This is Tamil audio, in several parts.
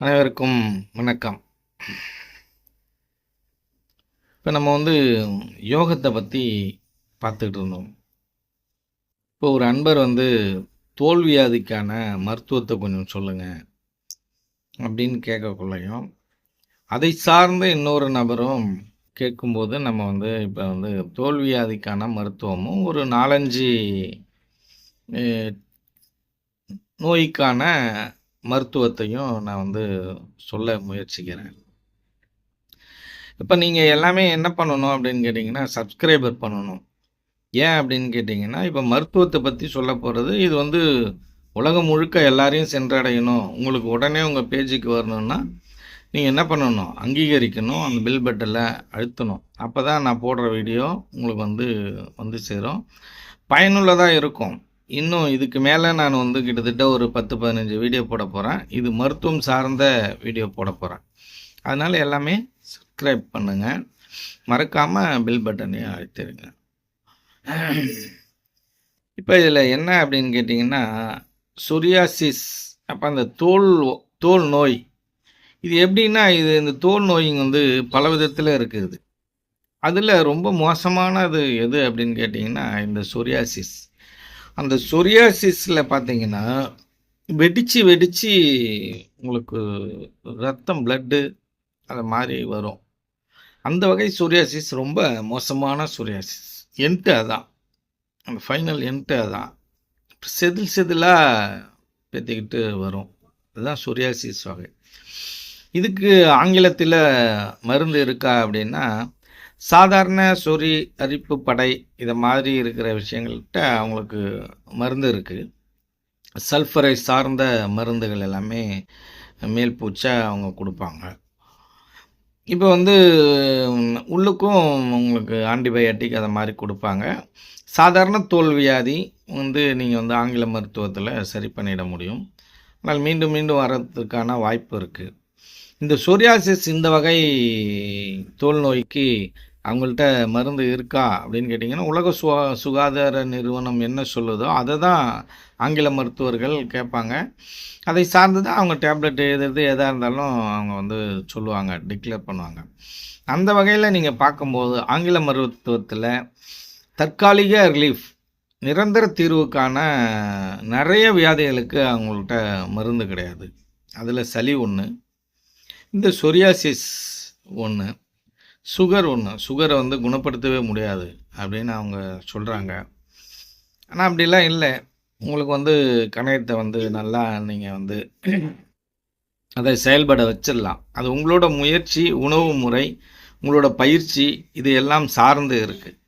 அனைவருக்கும் வணக்கம். இப்போ நம்ம வந்து யோகத்தை பற்றி பார்த்துக்கிட்டு இருந்தோம். இப்போ ஒரு அன்பர் வந்து தோல்வியாதிக்கான மருத்துவத்தை கொஞ்சம் சொல்லுங்கள் அப்படின்னு கேட்கக்குள்ளையும் அதை சார்ந்த இன்னொரு நபரும் கேட்கும்போது நம்ம வந்து இப்போ வந்து தோல்வியாதிக்கான மருத்துவமும் ஒரு நாலஞ்சு நோய்க்கான மருத்துவத்தையும் நான் வந்து சொல்ல முயற்சிக்கிறேன். இப்போ நீங்கள் எல்லாமே என்ன பண்ணணும் அப்படின்னு கேட்டிங்கன்னா சப்ஸ்கிரைபர் பண்ணணும். ஏன் அப்படின்னு கேட்டிங்கன்னா இப்போ மருத்துவத்தை பற்றி சொல்ல போகிறது இது வந்து உலகம் முழுக்க எல்லாரையும் சென்றடையணும். உங்களுக்கு உடனே உங்கள் பேஜுக்கு வரணும்னா நீங்கள் என்ன பண்ணணும்? அங்கீகரிக்கணும் அந்த பில் பட்டனில் அழுத்தணும். அப்போ தான் நான் போடுற வீடியோ உங்களுக்கு வந்து வந்து சேரும். பயனுள்ளதாக இருக்கும். இன்னும் இதுக்கு மேலே நான் வந்து கிட்டத்தட்ட ஒரு பத்து பதினஞ்சு வீடியோ போட போகிறேன் இது மருத்துவம் சார்ந்த வீடியோ போட போகிறேன் அதனால் எல்லாமே சப்ஸ்கிரைப் பண்ணுங்கள் மறக்காமல் பில் பட்டனையும் அழுத்திடுங்க இப்போ இதில் என்ன அப்படின்னு கேட்டிங்கன்னா சொரியாசிஸ் அப்போ அந்த தோல் தோல் நோய். இது எப்படின்னா இது இந்த தோல் நோய்ங்க வந்து பல விதத்தில் இருக்குது. அதில் ரொம்ப மோசமானது எது அப்படின்னு கேட்டிங்கன்னா இந்த சொரியாசிஸ் அந்த சொரியாசிஸில் பார்த்தீங்கன்னா வெடித்து வெடித்து உங்களுக்கு ரத்தம் பிளட்டு அது மாதிரி வரும். அந்த வகை சொரியாசிஸ் ரொம்ப மோசமான சொரியாசிஸ். என்ட்டு அதான். அந்த ஃபைனல் என்ட்டு அதான். செதில் செதிலாக பெற்றிக்கிட்டு வரும். அதுதான் சொரியாசிஸ் வகை. இதுக்கு ஆங்கிலத்தில் மருந்து இருக்கா அப்படின்னா சாதாரண சொறி அரிப்பு படை இதை மாதிரி இருக்கிற விஷயங்கள்கிட்ட அவங்களுக்கு மருந்து இருக்குது சல்ஃபரை சார்ந்த மருந்துகள் எல்லாமே மேல் பூச்சா அவங்க கொடுப்பாங்க. இப்போ வந்து உள்ளுக்கும் உங்களுக்கு ஆன்டிபயோட்டிக் அதை மாதிரி கொடுப்பாங்க. சாதாரண தோல் வியாதி வந்து நீங்கள் வந்து ஆங்கில மருத்துவத்தில் சரி பண்ணிட முடியும். ஆனால் மீண்டும் மீண்டும் வர்றதுக்கான வாய்ப்பு இருக்குது இந்த சோரியாசிஸ் இந்த வகை தோல் நோய்க்கு அவங்கள்ட்ட மருந்து இருக்கா அப்படின்னு கேட்டிங்கன்னா உலக சுகா சுகாதார நிறுவனம் என்ன சொல்லுதோ அதை தான் ஆங்கில மருத்துவர்கள் கேட்பாங்க. அதை சார்ந்து தான் அவங்க டேப்லெட் எழுதுறது எதாக இருந்தாலும் அவங்க வந்து சொல்லுவாங்க டிக்ளேர் பண்ணுவாங்க. அந்த வகையில் நீங்கள் பார்க்கும்போது ஆங்கில மருத்துவத்தில் தற்காலிக ரிலீஃப் நிரந்தர தீர்வுக்கான நிறைய வியாதிகளுக்கு அவங்கள்ட்ட மருந்து கிடையாது. அதில் சளி ஒன்று இந்த சொரியாசிஸ் ஒன்று சுகர் ஒன்று சுகரை வந்து குணப்படுத்தவே முடியாது அப்படின்னு அவங்க சொல்கிறாங்க ஆனால் அப்படிலாம் இல்லை. உங்களுக்கு வந்து கணையத்தை வந்து நல்லா நீங்கள் வந்து அதை செயல்பட வச்சிடலாம். அது உங்களோட முயற்சி உணவு முறை உங்களோட பயிற்சி இது எல்லாம் சார்ந்து இருக்குது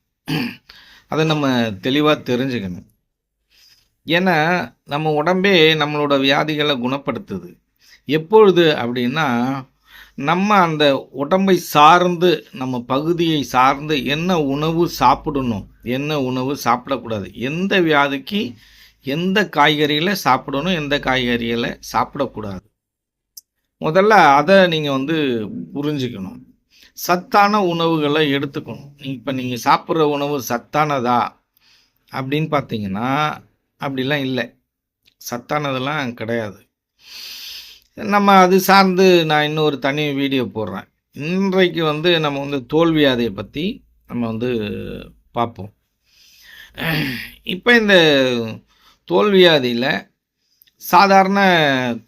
அதை நம்ம தெளிவாக தெரிஞ்சுக்கணும். ஏன்னா நம்ம உடம்பே நம்மளோட வியாதிகளை குணப்படுத்துது. எப்பொழுது அப்படின்னா நம்ம அந்த உடம்பை சார்ந்து நம்ம பகுதியை சார்ந்து என்ன உணவு சாப்பிடணும் என்ன உணவு சாப்பிடக்கூடாது எந்த வியாதிக்கு எந்த காய்கறிகளை சாப்பிடணும் எந்த காய்கறிகளை சாப்பிடக்கூடாது. முதல்ல அதை நீங்கள் வந்து புரிஞ்சுக்கணும். சத்தான உணவுகளை எடுத்துக்கணும். இப்போ நீங்கள் சாப்பிட்ற உணவு சத்தானதா அப்படின்னு பார்த்தீங்கன்னா அப்படிலாம் இல்லை. சத்தானதெல்லாம் கிடையாது. நம்ம அது சார்ந்து நான் இன்னொரு தனி வீடியோ போடுறேன். இன்றைக்கு வந்து நம்ம வந்து தோல்வியாதையை பற்றி நம்ம வந்து பார்ப்போம். இப்போ இந்த தோல்வியாதியில் சாதாரண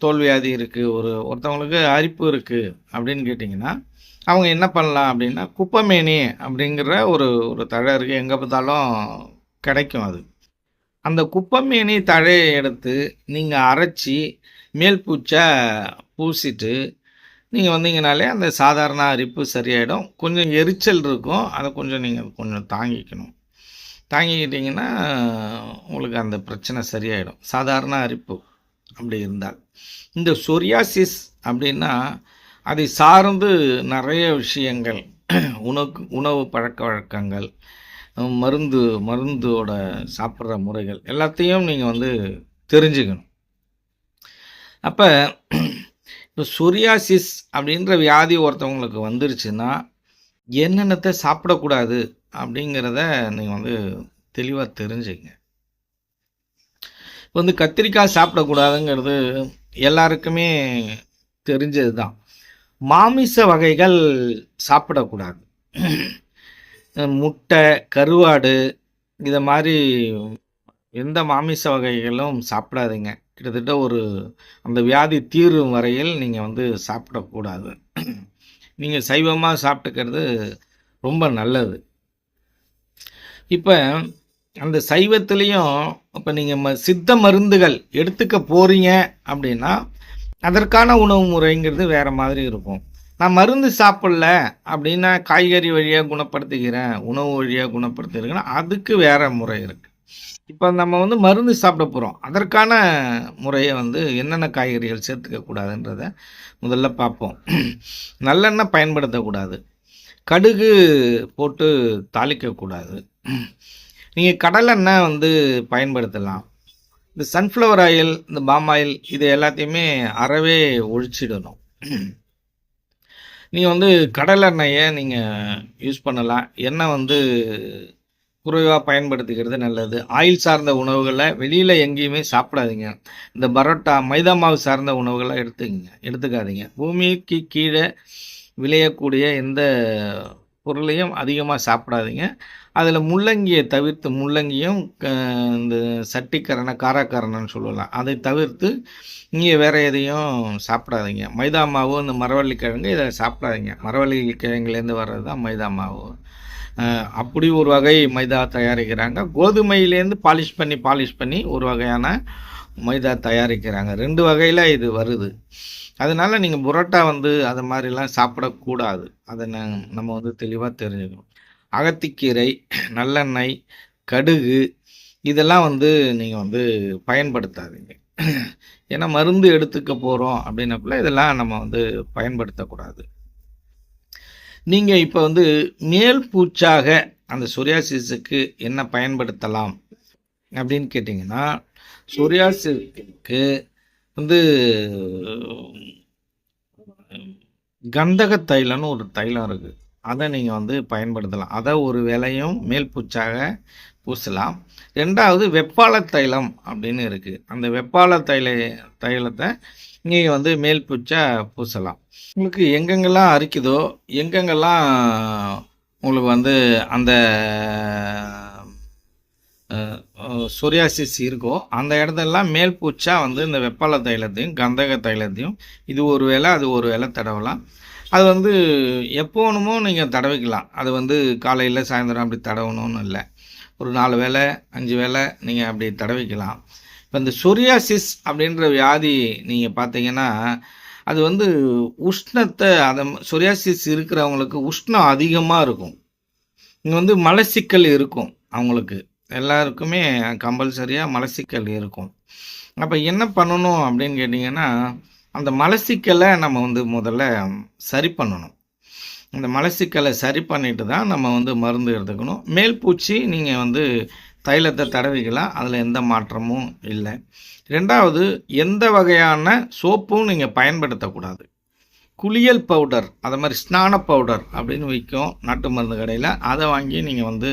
தோல்வியாதி இருக்குது ஒரு ஒருத்தவங்களுக்கு அரிப்பு இருக்குது அப்படின்னு கேட்டிங்கன்னா அவங்க என்ன பண்ணலாம் அப்படின்னா குப்பமேனி அப்படிங்கிற ஒரு ஒரு தழை இருக்குது எங்கே பார்த்தாலும் கிடைக்கும் அது. அந்த குப்பமேனி தழையை எடுத்து நீங்கள் அரைச்சி மேல் பூச்சை பூசிட்டு நீங்கள் வந்தீங்கனாலே அந்த சாதாரண அரிப்பு சரியாயிடும். கொஞ்சம் எரிச்சல் இருக்கும். அதை கொஞ்சம் நீங்கள் கொஞ்சம் தாங்கிக்கணும். தாங்கிக்கிட்டிங்கன்னா உங்களுக்கு அந்த பிரச்சனை சரியாயிடும். சாதாரண அரிப்பு அப்படி இருந்தால். இந்த சொரியாசிஸ் அப்படின்னா அதை சார்ந்து நிறைய விஷயங்கள். உணவு உணவு பழக்க வழக்கங்கள் மருந்து மருந்தோட சாப்பிட்ற முறைகள் எல்லாத்தையும் நீங்கள் வந்து தெரிஞ்சுக்கணும். அப்போ இப்போ சொரியாசிஸ் அப்படின்ற வியாதி ஒருத்தவங்களுக்கு வந்துருச்சுன்னா என்னென்னத்தை சாப்பிடக்கூடாது அப்படிங்கிறத நீங்கள் வந்து தெளிவாக தெரிஞ்சுங்க. இப்போ வந்து கத்திரிக்காய் சாப்பிடக்கூடாதுங்கிறது எல்லாருக்குமே தெரிஞ்சது தான் மாமிச வகைகள் சாப்பிடக்கூடாது. முட்டை கருவாடு இதை மாதிரி எந்த மாமிச வகைகளும் சாப்பிடாதீங்க. கிட்டத்தட்ட ஒரு அந்த வியாதி தீரும் வரையில் நீங்கள் வந்து சாப்பிடக்கூடாது. நீங்கள் சைவமாக சாப்பிட்டுக்கிறது ரொம்ப நல்லது. இப்போ அந்த சைவத்துலேயும் இப்போ நீங்கள் ம சித்த மருந்துகள் எடுத்துக்க போகிறீங்க அப்படின்னா அதற்கான உணவு முறைங்கிறது வேறு மாதிரி இருக்கும். நான் மருந்து சாப்பிடல அப்படின்னா காய்கறி வழியாக குணப்படுத்திக்கிறேன் உணவு வழியாக குணப்படுத்திக்கிறேன்னா அதுக்கு வேறு முறை இருக்குது இப்போ நம்ம வந்து மருந்து சாப்பிட போகிறோம் அதற்கான முறையை வந்து என்னென்ன காய்கறிகள் சேர்த்துக்க கூடாதுன்றத முதல்ல பார்ப்போம். நல்லெண்ணெய் பயன்படுத்தக்கூடாது கடுகு போட்டு தாளிக்கக்கூடாது நீங்கள் கடலெண்ணெய் வந்து பயன்படுத்தலாம். இந்த சன்ஃப்ளவர் ஆயில் இந்த பாம் ஆயில் இது எல்லாத்தையுமே அறவே ஒழிச்சிடணும். நீங்கள் வந்து கடலெண்ணெயை நீங்கள் யூஸ் பண்ணலாம். எண்ணெய் வந்து குறைவாக பயன்படுத்திக்கிறது நல்லது. ஆயில் சார்ந்த உணவுகளை வெளியில் எங்கேயுமே சாப்பிடாதீங்க. இந்த பரோட்டா மைதா மாவு சார்ந்த உணவுகளை எடுத்துக்கங்க. எடுத்துக்காதீங்க. பூமிக்கு கீழே விளையக்கூடிய எந்த பொருளையும் அதிகமாக சாப்பிடாதீங்க. அதில் முள்ளங்கியை தவிர்த்து முள்ளங்கியும் இந்த சட்டிக்கரணை காராக்கரணன்னு சொல்லலாம். அதை தவிர்த்து நீங்கள் வேறு எதையும் சாப்பிடாதீங்க. மைதா மாவு இந்த மரவள்ளி கிழங்கு இதை சாப்பிடாதீங்க. மரவள்ளி கிழங்குலேருந்து வர்றது தான் மைதா மாவு. அப்படி ஒரு வகை மைதா தயாரிக்கிறாங்க. கோதுமையிலேருந்து பாலிஷ் பண்ணி பாலிஷ் பண்ணி ஒரு வகையான மைதா தயாரிக்கிறாங்க. ரெண்டு வகையில் இது வருது. அதனால் நீங்கள் புரோட்டா வந்து அது மாதிரிலாம் சாப்பிடக்கூடாது. அதை நம்ம வந்து தெளிவாக தெரிஞ்சுக்கணும். அகத்திக்கீரை நல்லெண்ணெய் கடுகு இதெல்லாம் வந்து நீங்கள் வந்து பயன்படுத்தாதீங்க. ஏன்னா மருந்து எடுத்துக்க போகிறோம் அப்படின்னப்பல இதெல்லாம் நம்ம வந்து பயன்படுத்தக்கூடாது. நீங்கள் இப்போ வந்து மேல் பூச்சாக அந்த சொரியாசிஸுக்கு என்ன பயன்படுத்தலாம் அப்படின்னு கேட்டிங்கன்னா சொரியாசிஸ்க்கு வந்து கந்தக தைலம்னு ஒரு தைலம் இருக்குது அதை நீங்கள் வந்து பயன்படுத்தலாம். அதை ஒரு விலையும் மேல் பூச்சாக பூசலாம். ரெண்டாவது வெப்பால தைலம் அப்படின்னு இருக்குது அந்த வெப்பால தைல தைலத்தை நீங்கள் வந்து மேல் பூச்சா பூசலாம். உங்களுக்கு எங்கெங்கெல்லாம் அரிக்குதோ எங்கெங்கெல்லாம் உங்களுக்கு வந்து அந்த சொரியாசிஸ் இருக்கோ அந்த இடத்தெல்லாம் மேல் பூச்சா வந்து இந்த வெப்பால தைலத்தையும் கந்தக தைலத்தையும் இது ஒரு வேலை அது ஒரு வேலை தடவலாம். அது வந்து எப்போ வேணுமோ நீங்கள் தடவிக்கலாம். அது வந்து காலையில் சாயந்தரம் அப்படி தடவணும்னு இல்லை. ஒரு நாலு வேலை அஞ்சு வேலை நீங்கள் அப்படி தடவிக்கலாம். இப்போ இந்த சொரியாசிஸ் அப்படின்ற வியாதி நீங்கள் பார்த்தீங்கன்னா அது வந்து உஷ்ணத்தை அதை சொரியாசிஸ் இருக்கிறவங்களுக்கு உஷ்ணம் அதிகமாக இருக்கும். இங்கே வந்து மலச்சிக்கல் இருக்கும் அவங்களுக்கு. எல்லாருக்குமே கம்பல்சரியாக மலச்சிக்கல் இருக்கும். அப்போ என்ன பண்ணணும் அப்படின்னு கேட்டிங்கன்னா அந்த மலசிக்கலை நம்ம வந்து முதல்ல சரி பண்ணணும். அந்த மலசிக்கலை சரி பண்ணிட்டு தான் நம்ம வந்து மருந்து எடுத்துக்கணும். மேல் பூச்சி நீங்கள் வந்து தைலத்தை தடவிக்கலாம். அதில் எந்த மாற்றமும் இல்லை. ரெண்டாவது எந்த வகையான சோப்பும் நீங்கள் பயன்படுத்தக்கூடாது. குளியல் பவுடர் அதை மாதிரி ஸ்நான பவுடர் அப்படின்னு விற்கும் நாட்டு மருந்து கடையில். அதை வாங்கி நீங்கள் வந்து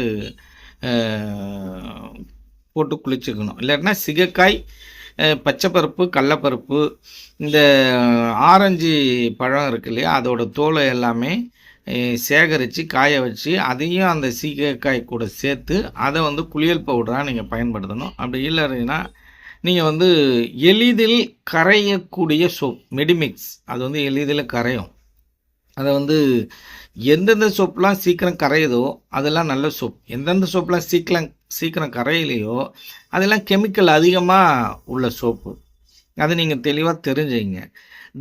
போட்டு குளிச்சுக்கணும். இல்லைன்னா சிகக்காய் பச்சைப்பருப்பு கடலப்பருப்பு இந்த ஆரஞ்சு பழம் இருக்கு இல்லையா அதோட தோலை எல்லாமே சேகரித்து காய வச்சு அதையும் அந்த சீக்காய் கூட சேர்த்து அதை வந்து குளியல் பவுடராக நீங்கள் பயன்படுத்தணும். அப்படி இல்லைன்னா நீங்கள் வந்து எளிதில் கரையக்கூடிய சோப் மெடிமிக்ஸ் அது வந்து எளிதில் கரையும். அதை வந்து எந்தெந்த சோப்லாம் சீக்கிரம் கரையுதோ அதெல்லாம் நல்ல சோப். எந்தெந்த சோப்புலாம் சீக்கிரம் சீக்கிரம் கரையிலையோ அதெல்லாம் கெமிக்கல் அதிகமாக உள்ள சோப்பு. அதை நீங்கள் தெளிவாக தெரிஞ்சுங்க.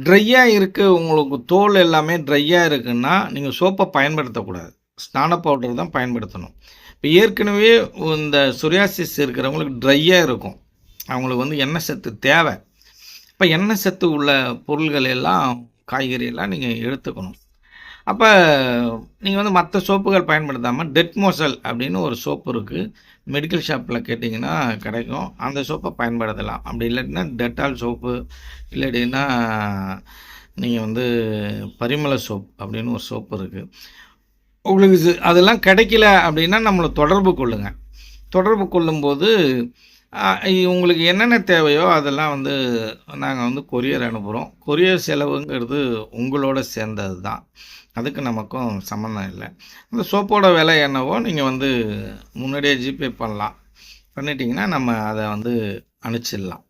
ட்ரையாக இருக்குது உங்களுக்கு தோல் எல்லாமே ட்ரையாக இருக்குன்னா நீங்கள் சோப்பை பயன்படுத்தக்கூடாது. ஸ்நான பவுடர் தான் பயன்படுத்தணும். இப்போ ஏற்கனவே இந்த சுரியாசிஸ் இருக்கிறவங்களுக்கு ட்ரையாக இருக்கும். அவங்களுக்கு வந்து எண்ணெய் சத்து தேவை. இப்போ எண்ணெய் சத்து உள்ள பொருள்கள் எல்லாம் காய்கறி எல்லாம் நீங்கள் எடுத்துக்கணும். அப்போ நீங்கள் வந்து மற்ற சோப்புகள் பயன்படுத்தாமல் டெட்மோசல் அப்படின்னு ஒரு சோப்பு இருக்குது மெடிக்கல் ஷாப்பில் கேட்டிங்கன்னா கிடைக்கும். அந்த சோப்பை பயன்படுத்தலாம். அப்படி இல்லாட்டினா டெட்டால் சோப்பு இல்லாட்டின்னா நீங்கள் வந்து பரிமள சோப் அப்படின்னு ஒரு சோப்பு இருக்குது உங்களுக்கு அதெல்லாம் கிடைக்கல அப்படின்னா நம்மளை தொடர்பு கொள்ளுங்கள் தொடர்பு கொள்ளும்போது உங்களுக்கு என்னென்ன தேவையோ அதெல்லாம் வந்து நாங்கள் வந்து கொரியர் அனுப்புகிறோம் கொரியர் செலவுங்கிறது உங்களோட சேர்ந்தது தான். அதுக்கு நமக்கும் சம்மந்தம் இல்லை. அந்த சோப்போட விலை என்னவோ நீங்கள் வந்து முன்னாடியே ஜிபே பண்ணலாம். பண்ணிட்டீங்கன்னா நம்ம அதை வந்து அனுப்பிச்சிடலாம்.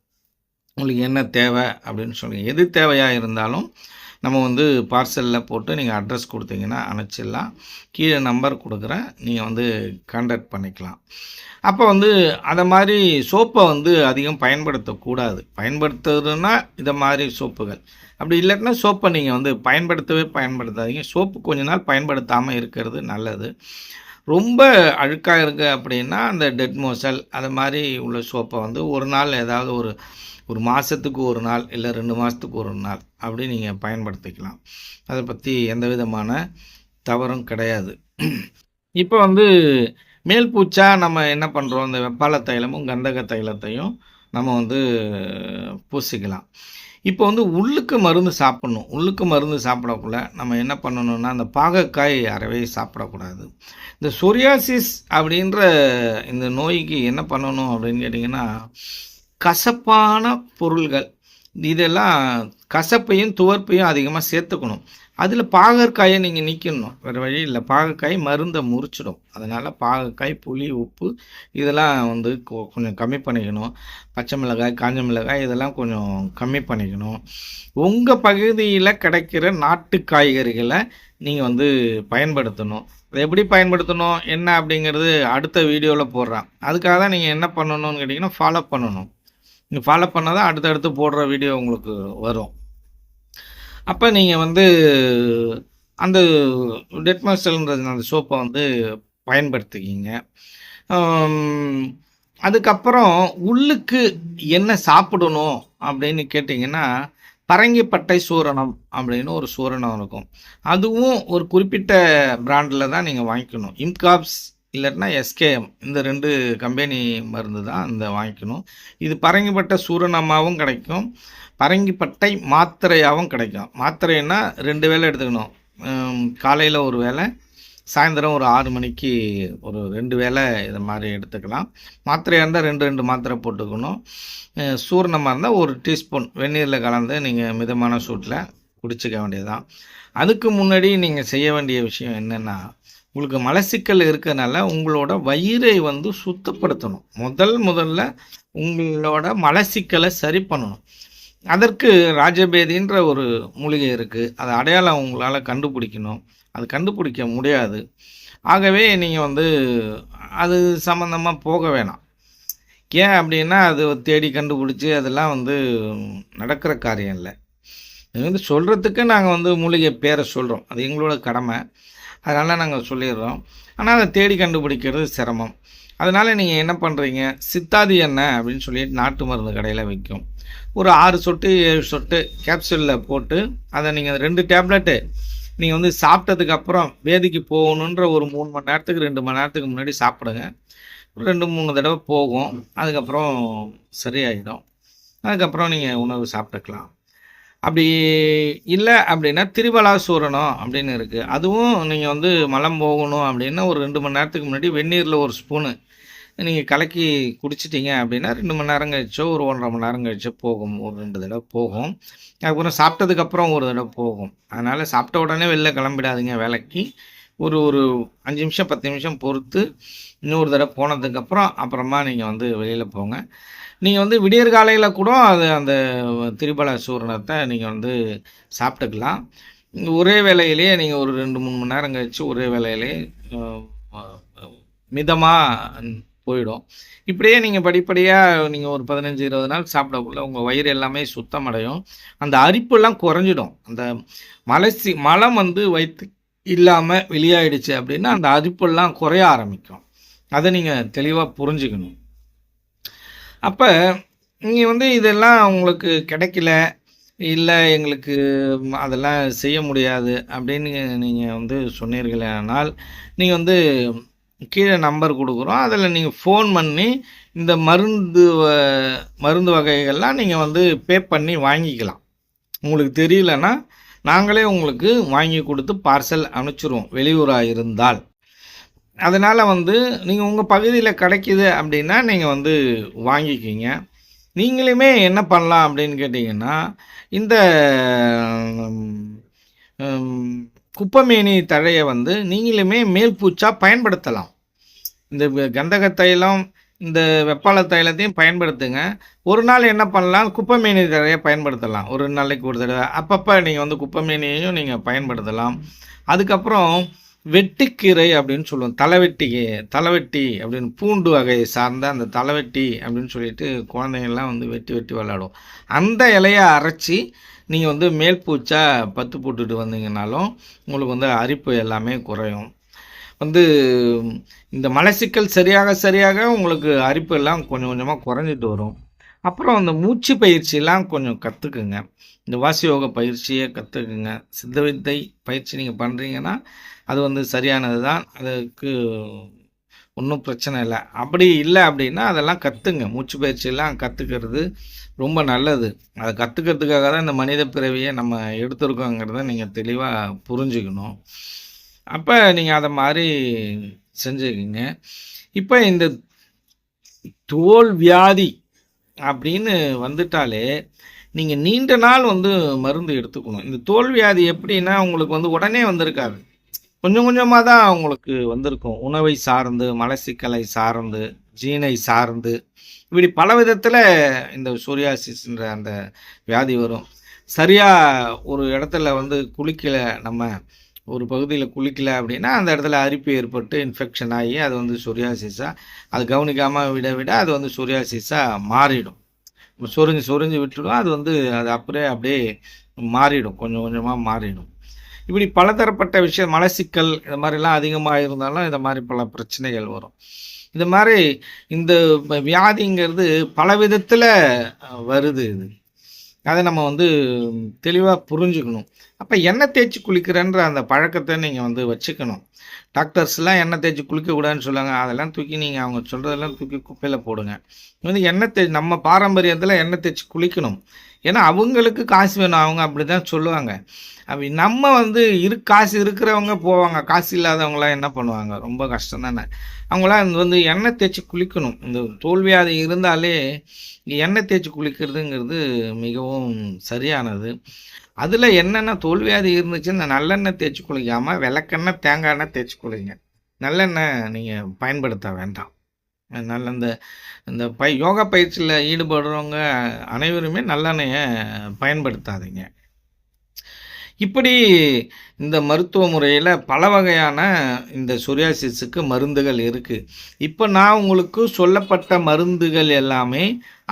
உங்களுக்கு என்ன தேவை அப்படின்னு சொல்லுங்கள் எது தேவையாக இருந்தாலும் நம்ம வந்து பார்சலில் போட்டு நீங்கள் அட்ரஸ் கொடுத்தீங்கன்னா அனுப்பிச்சிடலாம். கீழே நம்பர் கொடுக்குறேன். நீங்கள் வந்து கான்டாக்ட் பண்ணிக்கலாம். அப்போ வந்து அதை மாதிரி சோப்பை வந்து அதிகம் பயன்படுத்தக்கூடாது. பயன்படுத்துறதுன்னா இதை மாதிரி சோப்புகள். அப்படி இல்லாட்டினா சோப்பை நீங்கள் வந்து பயன்படுத்தவே பயன்படுத்தாதீங்க. சோப்பு கொஞ்ச நாள் பயன்படுத்தாமல் இருக்கிறது நல்லது. ரொம்ப அழுக்காக இருக்குது அப்படின்னா அந்த டெட் மோசல் அது மாதிரி உள்ள சோப்பை வந்து ஒரு நாள் ஏதாவது ஒரு ஒரு மாதத்துக்கு ஒரு நாள் இல்லை ரெண்டு மாதத்துக்கு ஒரு நாள் அப்படி நீங்கள் பயன்படுத்திக்கலாம். அதை பற்றி எந்த விதமான தவறும் கிடையாது. இப்போ வந்து மேல் பூச்சா நம்ம என்ன பண்ணுறோம் இந்த வெப்பால தைலமும் கந்தக தைலத்தையும் நம்ம வந்து பூசிக்கலாம். இப்போ வந்து உள்ளுக்கு மருந்து சாப்பிட்ணும். உள்ளுக்கு மருந்து சாப்பிடக்குள்ள நம்ம என்ன பண்ணணும்னா அந்த பாகக்காய் அறவே சாப்பிடக்கூடாது. இந்த சொரியாசிஸ் அப்படின்ற இந்த நோய்க்கு என்ன பண்ணணும் அப்படின்னு கேட்டிங்கன்னா கசப்பான பொருள்கள். இதெல்லாம் கசப்பையும் துவர்ப்பையும் அதிகமாக சேர்த்துக்கணும். அதில் பாகற்காயை நீங்கள் நிற்கணும் வேறு வழி இல்லை. பாகற்காய் மருந்தை முறிச்சிடும். அதனால் பாகற்காய் புளி உப்பு இதெல்லாம் வந்து கொ- கொஞ்சம் கம்மி பண்ணிக்கணும். பச்சை மிளகாய் காஞ்ச மிளகாய் இதெல்லாம் கொஞ்சம் கம்மி பண்ணிக்கணும். உங்கள் பகுதியில் கிடைக்கிற நாட்டு காய்கறிகளை நீங்கள் வந்து பயன்படுத்தணும். அதை எப்படி பயன்படுத்தணும்? என்ன அப்படிங்கிறது அடுத்த வீடியோவில் போடுறேன். அதுக்காக தான் நீங்கள் என்ன பண்ணணும்னு கேட்டிங்கன்னா ஃபாலோ பண்ணணும். நீங்கள் ஃபாலோ பண்ணால் தான் அடுத்தடுத்து போடுற வீடியோ உங்களுக்கு வரும். அப்போ நீங்கள் வந்து அந்த டெட்மாஸ்டர்ன்றது அந்த சோப்பை வந்து பயன்படுத்திக்கிங்க. அதுக்கப்புறம் உள்ளுக்கு என்ன சாப்பிடணும் அப்படின்னு கேட்டிங்கன்னா பரங்கிப்பட்டை சூரணம் அப்படின்னு ஒரு சூரணம் இருக்கும். அதுவும் ஒரு குறிப்பிட்ட பிராண்டில் தான் நீங்கள் வாங்கிக்கணும். இம்காப்ஸ் இல்லாட்டினா எஸ்கேஎம் இந்த ரெண்டு கம்பெனி மருந்து தான் இந்த வாங்கிக்கணும். இது பரங்கிப்பட்ட சூரணமாகவும் கிடைக்கும். பரங்கிப்பட்டை மாத்திரையாகவும் கிடைக்கும். மாத்திரைன்னா ரெண்டு வேளை எடுத்துக்கணும். காலையில் ஒரு வேளை சாயந்தரம் ஒரு ஆறு மணிக்கு ஒரு ரெண்டு வேளை இது மாதிரி எடுத்துக்கலாம். மாத்திரையாக இருந்தால் ரெண்டு ரெண்டு மாத்திரை போட்டுக்கணும். சூரணமாக இருந்தால் ஒரு டீஸ்பூன் வெந்நீரில் கலந்து நீங்கள் மிதமான சூட்டில் குடிச்சிக்க வேண்டியதுதான். அதுக்கு முன்னாடி நீங்கள் செய்ய வேண்டிய விஷயம் என்னென்னா உங்களுக்கு மலச்சிக்கல் இருக்கிறனால உங்களோட வயிறை வந்து சுத்தப்படுத்தணும். முதல் முதல்ல உங்களோட மலச்சிக்கலை சரி பண்ணணும். அதற்கு ராஜபேதின்ற ஒரு மூலிகை இருக்குது அதை அடையாளம் உங்களால் கண்டுபிடிக்கணும். அது கண்டுபிடிக்க முடியாது. ஆகவே நீங்கள் வந்து அது சம்மந்தமாக போக வேணாம். ஏன் அப்படின்னா அது தேடி கண்டுபிடிச்சி அதெல்லாம் வந்து நடக்கிற காரியம் இல்லை. இது வந்து சொல்கிறதுக்கு நாங்கள் வந்து மூலிகை பேரை சொல்கிறோம் அது எங்களோட கடமை. அதனால் நாங்கள் சொல்லிடுறோம். ஆனால் அதை தேடி கண்டுபிடிக்கிறது சிரமம். அதனால் நீங்கள் என்ன பண்ணுறீங்க சித்தாதி எண்ணெய் அப்படின்னு சொல்லிட்டு நாட்டு மருந்து கடையில் விற்கும் ஒரு ஆறு சொட்டு ஏழு சொட்டு கேப்சூலில் போட்டு அதை நீங்கள் ரெண்டு டேப்லெட்டு நீங்கள் வந்து சாப்பிட்டதுக்கு அப்புறம் வேதிக்கு போகணுன்ற ஒரு மூணு மணி நேரத்துக்கு ரெண்டு மணி நேரத்துக்கு முன்னாடி சாப்பிடுங்க. ரெண்டு மூணு தடவை போகும். அதுக்கப்புறம் சரியாயிடும். அதுக்கப்புறம் நீங்கள் உணவு சாப்பிட்டுக்கலாம். அப்படி இல்லை அப்படின்னா திருவலா சூரணம் அப்படின்னு இருக்குது அதுவும் நீங்கள் வந்து மலம் போகணும் அப்படின்னா ஒரு ரெண்டு மணி நேரத்துக்கு முன்னாடி வெந்நீரில் ஒரு ஸ்பூனு நீங்கள் கலக்கி குடிச்சிட்டிங்க அப்படின்னா ரெண்டு மணி நேரம் கழிச்சோ ஒரு ஒன்றரை மணி நேரம் கழிச்சோ போகும். ஒரு ரெண்டு தடவை போகும். அதுக்கப்புறம் சாப்பிட்டதுக்கப்புறம் ஒரு தடவை போகும். அதனால் சாப்பிட்ட உடனே வெளில கிளம்பிடாதீங்க வேலைக்கு. ஒரு ஒரு அஞ்சு நிமிஷம் பத்து நிமிஷம் பொறுத்து இன்னொரு தடவை போனதுக்கப்புறம் அப்புறமா நீங்கள் வந்து வெளியில் போங்க. நீங்கள் வந்து விடியற் காலையில் கூட அது அந்த திரிபல சூரணத்தை நீங்கள் வந்து சாப்பிட்டுக்கலாம். ஒரே வேலையிலேயே நீங்கள் ஒரு ரெண்டு மூணு மணி நேரம் கழிச்சு ஒரே வேலையிலே மிதமாக போயிடும். இப்படியே நீங்கள் படிப்படியாக நீங்கள் ஒரு பதினஞ்சு இருபது நாள் சாப்பிடக்குள்ள உங்கள் வயிறு எல்லாமே சுத்தமடையும். அந்த அரிப்பெல்லாம் குறைஞ்சிடும். அந்த மலசி மலம் வந்து வயிற்று இல்லாமல் வெளியாயிடுச்சு அப்படின்னா அந்த அரிப்பெல்லாம் குறைய ஆரம்பிக்கும். அதை நீங்கள் தெளிவாக புரிஞ்சுக்கணும். அப்போ நீங்கள் வந்து இதெல்லாம் உங்களுக்கு கிடைக்கல இல்லை எங்களுக்கு அதெல்லாம் செய்ய முடியாது அப்படின்னு நீங்கள் வந்து சொன்னீர்களேனால் நீங்கள் வந்து கீழே நம்பர் கொடுக்குறோம். அதில் நீங்கள் ஃபோன் பண்ணி இந்த மருந்து வ- மருந்து வகைகள்லாம் நீங்கள் வந்து பே பண்ணி வாங்கிக்கலாம். உங்களுக்கு தெரியலன்னா நாங்களே உங்களுக்கு வாங்கி கொடுத்து பார்சல் அனுப்பிச்சிருவோம். வெளியூராக இருந்தால். அதனால் வந்து நீங்கள் உங்கள் பகுதியில் கிடைக்கிது அப்படின்னா நீங்கள் வந்து வாங்கிக்கிங்க. நீங்களுமே என்ன பண்ணலாம் அப்படின்னு கேட்டிங்கன்னா இந்த குப்பமேனி குப்பைமேனி தழையை வந்து நீங்களுமே மேல்பூச்சாக பயன்படுத்தலாம். இந்த கந்தக தைலம் இந்த வெப்பால தைலத்தையும் பயன்படுத்துங்க. ஒரு நாள் என்ன பண்ணலாம்? குப்பமேனி தழையை பயன்படுத்தலாம். ஒரு நாளைக்கு ஒரு தடவை. அப்பப்போ நீங்கள் வந்து குப்பமேனியையும் நீங்கள் பயன்படுத்தலாம். அதுக்கப்புறம் வெட்டுக்கீரை அப்படின்னு சொல்லுவோம். தலைவெட்டி தலைவெட்டி அப்படின்னு பூண்டு வகையை சார்ந்த அந்த தலைவெட்டி அப்படின்னு சொல்லிட்டு குழந்தைங்கள்லாம் வந்து வெட்டி வெட்டி விளாடும் அந்த இலையை அரைச்சி நீங்கள் வந்து மேல் பூச்சா பத்து போட்டுட்டு வந்தீங்கனாலும் உங்களுக்கு வந்து அரிப்பு எல்லாமே குறையும். வந்து இந்த மலச்சிக்கல் சரியாக சரியாக உங்களுக்கு அரிப்பு எல்லாம் கொஞ்சம் கொஞ்சமாக குறைஞ்சிட்டு வரும். அப்புறம் அந்த மூச்சு பயிற்சிலாம் கொஞ்சம் கற்றுக்குங்க இந்த வாசியோக பயிற்சியை கற்றுக்குங்க சித்த வித்தை பயிற்சி நீங்கள் பண்ணுறீங்கன்னா அது வந்து சரியானது தான் அதுக்கு ஒன்றும் பிரச்சனை இல்லை. அப்படி இல்லை அப்படின்னா அதெல்லாம் கற்றுங்க மூச்சு பயிற்சியெல்லாம் கற்றுக்கிறது ரொம்ப நல்லது. அதை கற்றுக்கிறதுக்காக தான் இந்த மனித பிறவியை நம்ம எடுத்திருக்கோங்கிறத நீங்கள் தெளிவாக புரிஞ்சுக்கணும். அப்போ நீங்கள் அதை மாதிரி செஞ்சுக்கிங்க. இப்போ இந்த தோல் வியாதி அப்படின்னு வந்துட்டாலே நீங்கள் நீண்ட நாள் வந்து மருந்து எடுத்துக்கணும். இந்த தோல்வியாதி எப்படின்னா உங்களுக்கு வந்து உடனே வந்திருக்காது. கொஞ்சம் கொஞ்சமாக தான் உங்களுக்கு வந்திருக்கும். உணவை சார்ந்து மலச்சிக்கலை சார்ந்து ஜீனை சார்ந்து. இப்படி பல விதத்தில் இந்த சூரியாசிஸ்ன்ற அந்த வியாதி வரும். சரியாக ஒரு இடத்துல வந்து குளிக்கலை நம்ம ஒரு பகுதியில் குளிக்கல அப்படின்னா அந்த இடத்துல அரிப்பு ஏற்பட்டு இன்ஃபெக்ஷன் ஆகி அது வந்து சொரியாசிஸாக அது கவனிக்காமல் விட விட அது வந்து சொரியாசிஸாக மாறிடும். சொரிஞ்சு சொரிஞ்சு விட்டுடும் அது வந்து அது அப்படியே அப்படியே மாறிடும். கொஞ்சம் கொஞ்சமாக மாறிடும். இப்படி பலதரப்பட்ட விஷயம் மலச்சிக்கல் இது மாதிரிலாம் அதிகமாக இருந்தாலும் இந்த மாதிரி பல பிரச்சனைகள் வரும். இந்த மாதிரி இந்த வியாதிங்கிறது பல விதத்தில் வருது இது. அதை நம்ம வந்து தெளிவாக புரிஞ்சுக்கணும். அப்போ எண்ணெய் தேய்ச்சி குளிக்கிறன்ற அந்த பழக்கத்தை நீங்கள் வந்து வச்சுக்கணும். டாக்டர்ஸ்லாம் எண்ணெய் தேய்ச்சி குளிக்கக்கூடாதுன்னு சொல்லுவாங்க. அதெல்லாம் தூக்கி நீங்கள் அவங்க சொல்கிறதெல்லாம் தூக்கி குப்பையில் போடுங்க. வந்து எண்ணெய் தே நம்ம பாரம்பரியத்தில் எண்ணெய் தேய்ச்சி குளிக்கணும். ஏன்னா அவங்களுக்கு காசு வேணும். அவங்க அப்படி தான் சொல்லுவாங்க. அப்படி நம்ம வந்து இரு காசு இருக்கிறவங்க போவாங்க. காசு இல்லாதவங்களாம் என்ன பண்ணுவாங்க? ரொம்ப கஷ்டம் தானே. அவங்களாம் வந்து எண்ணெய் தேய்ச்சி குளிக்கணும். இந்த தோல்வியாதி இருந்தாலே எண்ணெய் தேய்ச்சி குளிக்கிறதுங்கிறது மிகவும் சரியானது. அதில் என்னென்ன தோல்வியாதி இருந்துச்சு இந்த நல்லெண்ணெய் தேய்ச்சி குளிக்காமல் விளக்கெண்ணெய் தேங்காய் எண்ணெய் தேய்ச்சி குளிங்க. நல்லெண்ணெய் நீங்கள் பயன்படுத்த வேண்டாம். நல்ல இந்த இந்த பை யோகா பயிற்சியில் ஈடுபடுறவங்க அனைவருமே நல்லெண்ணெயை பயன்படுத்தாதீங்க. இப்படி இந்த மருத்துவ முறையில் பல வகையான இந்த சொரியாசிஸுக்கு மருந்துகள் இருக்குது இப்போ நான் உங்களுக்கு சொல்லப்பட்ட மருந்துகள் எல்லாமே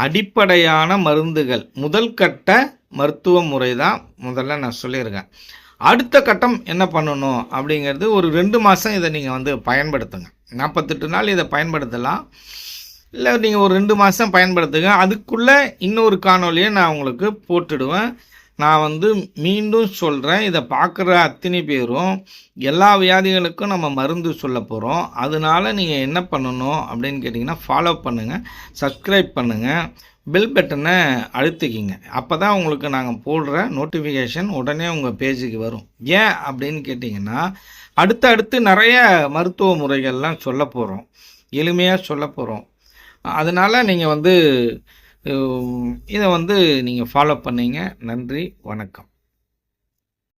அடிப்படையான மருந்துகள். முதல் கட்ட மருத்துவ முறை தான் முதல்ல நான் சொல்லியிருக்கேன். அடுத்த கட்டம் என்ன பண்ணணும் அப்படிங்கிறது ஒரு ரெண்டு மாதம் இதை நீங்கள் வந்து பயன்படுத்துங்க. நாற்பத்தெட்டு நாள் இதை பயன்படுத்தலாம். இல்லை நீங்கள் ஒரு ரெண்டு மாதம் பயன்படுத்துங்க. அதுக்குள்ளே இன்னொரு காணொலியை நான் உங்களுக்கு போட்டுடுவேன். நான் வந்து மீண்டும் சொல்கிறேன். இதை பார்க்குற அத்தனை பேரும் எல்லா வியாதிகளுக்கும் நம்ம மருந்து சொல்ல போகிறோம். அதனால நீங்கள் என்ன பண்ணணும் அப்படின்னு கேட்டிங்கன்னா ஃபாலோ பண்ணுங்கள் சப்ஸ்கிரைப் பண்ணுங்கள் பெல் பட்டனை அழுத்திக்கிங்க. அப்போ தான் உங்களுக்கு நாங்கள் போடுற நோட்டிஃபிகேஷன் உடனே உங்கள் பேஜுக்கு வரும். ஏன் அப்படின்னு கேட்டிங்கன்னா அடுத்து அடுத்து நிறைய மருத்துவ முறைகள்லாம் சொல்ல போகிறோம் எளிமையாக சொல்ல போகிறோம் அதனால் நீங்கள் வந்து இதை வந்து நீங்கள் ஃபாலோ பண்ணீங்க. நன்றி வணக்கம்.